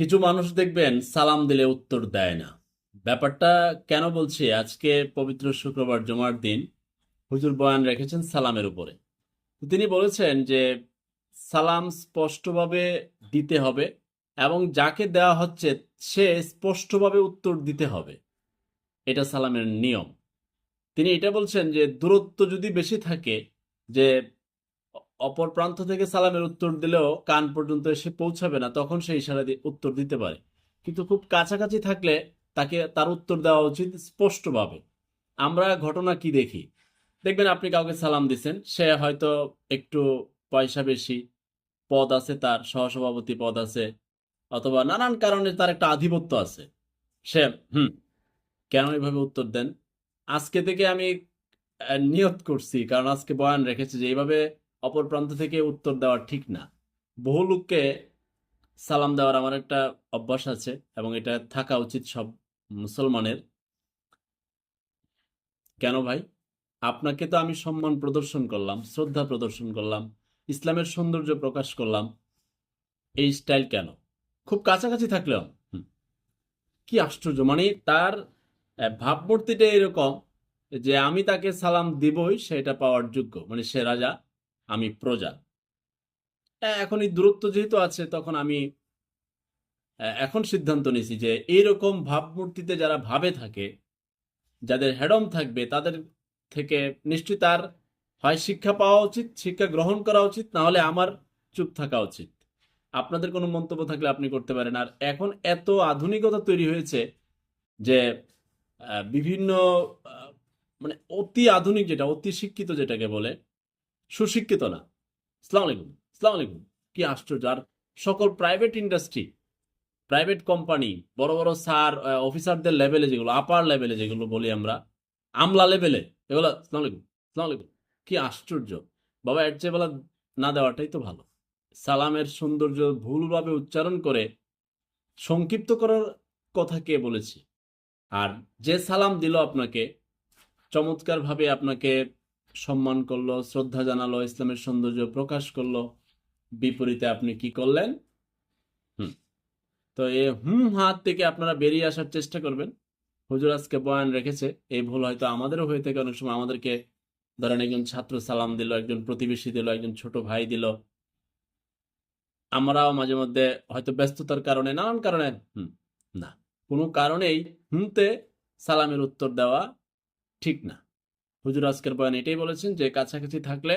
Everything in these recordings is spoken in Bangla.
কিছু মানুষ দেখবেন সালাম দিলে উত্তর দেয় না। ব্যাপারটা কেন বলছি? আজকে পবিত্র শুক্রবার জমার দিন, হুজুর বয়ান রেখেছেন সালামের উপরে। তিনি বলেছেন যে, সালাম স্পষ্টভাবে দিতে হবে এবং যাকে দেওয়া হচ্ছে সে স্পষ্টভাবে উত্তর দিতে হবে। এটা সালামের নিয়ম। তিনি এটা বলছেন যে, দূরত্ব যদি বেশি থাকে, যে অপর প্রান্ত থেকে সালামের উত্তর দিলেও কান পর্যন্ত এসে পৌঁছাবে না, তখন সে ইশারা দিয়ে উত্তর দিতে পারে। কিন্তু খুব কাছাকাছি থাকলে তাকে তার উত্তর দেওয়া উচিত স্পষ্টভাবে। আমরা ঘটনা কি দেখি? দেখবেন আপনি কাউকে সালাম দিছেন, সে হয়তো একটু পয়সা বেশি, পদ আছে তার, সহসভাপতি পদ আছে, অথবা নানান কারণে তার একটা আধিপত্য আছে। সে, হুম, কেন এভাবে উত্তর দেন? আজকে থেকে আমি নিয়ত করছি, কারণ আজকে বয়ান রেখেছি যে, এইভাবে অপর প্রান্ত থেকে উত্তর দেওয়া ঠিক না। বহু লোককে সালাম দেওয়ার আমার একটা অভ্যাস আছে এবং এটা থাকা উচিত সব মুসলমানের। কেন ভাই? আপনাকে তো আমি সম্মান প্রদর্শন করলাম, শ্রদ্ধা প্রদর্শন করলাম, ইসলামের সৌন্দর্য প্রকাশ করলাম। এই স্টাইল কেন? খুব কাছাকাছি থাকলেও। কি আশ্চর্য মানে তার ভাবমূর্তিটা এরকম যে আমি তাকে সালাম দিবই, সেটা পাওয়ার যোগ্য মানে সে রাজা। আমি প্রজা। হ্যাঁ, এখন এই দূরত্ব যেহেতু আছে তখন আমি এখন সিদ্ধান্ত নিয়েছি যে এইরকম ভাবমূর্তিতে যারা ভাবে থাকে যাদের হেডম থাকবে তাদের থেকে নিশ্চয়ই তার হয় শিক্ষা পাওয়া উচিত শিক্ষা গ্রহণ করা উচিত না হলে আমার চুপ থাকা উচিত। আপনাদের কোনো মন্তব্য থাকলে আপনি করতে পারেন। আর এখন এত আধুনিকতা তৈরি হয়েছে যে বিভিন্ন মানে অতি আধুনিক যেটা অতি শিক্ষিত যেটাকে বলে সুশিক্ষিত না। সালাম আলাইকুম সালাম আলাইকুম। কি আশ্চর্য, আর সকল প্রাইভেট ইন্ডাস্ট্রি প্রাইভেট কোম্পানি বড় বড় স্যার অফিসারদের লেভেলে যেগুলো আপার লেভেলে যেগুলো বলি আমরা, আমলা লেভেলে এগুলো, সালাম আলাইকুম আলাইকুম। কি আশ্চর্য, বাবা এর চেয়ে বেলা না দেওয়াটাই তো ভালো। সালামের সৌন্দর্য ভুলভাবে উচ্চারণ করে সংক্ষিপ্ত করার কথা কে বলেছি? আর যে সালাম দিল আপনাকে, চমৎকারভাবে আপনাকে সম্মান করল শ্রদ্ধা জানালো ইসলামের সৌন্দর্য প্রকাশ করল। বিপরীতে আপনি কি করলেন? হুম। তো এই হুম হাত থেকে আপনারা বেরিয়ে আসার চেষ্টা করবেন। হুজুর আজকে বয়ান রেখেছে এই ভুল হয়তো আমাদেরও হয়ে থাকে। অনেক সময় আমাদেরকে ধরেন একজন ছাত্র সালাম দিল একজন প্রতিবেশী দিল একজন ছোট ভাই দিল। আমরাও মাঝে মধ্যে হয়তো ব্যস্ততার কারণে নানান কারণে হুম না। কোনো কারণেই হুমতে সালামের উত্তর দেওয়া ঠিক না। হুজুর আজকের বয়ান এটাই বলেছেন যে কাছাকাছি থাকলে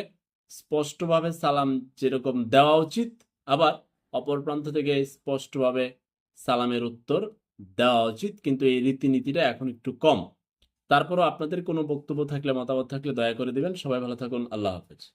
স্পষ্টভাবে সালাম যেরকম দেওয়া উচিত, আবার অপর প্রান্ত থেকে স্পষ্টভাবে সালামের উত্তর দেওয়া উচিত, কিন্তু এই রীতিনীতিটা এখন একটু কম। তারপরও আপনাদের কোনো বক্তব্য থাকলে, মতামত থাকলে দয়া করে দিবেন। সবাই ভালো থাকুন। আল্লাহ হাফেজ।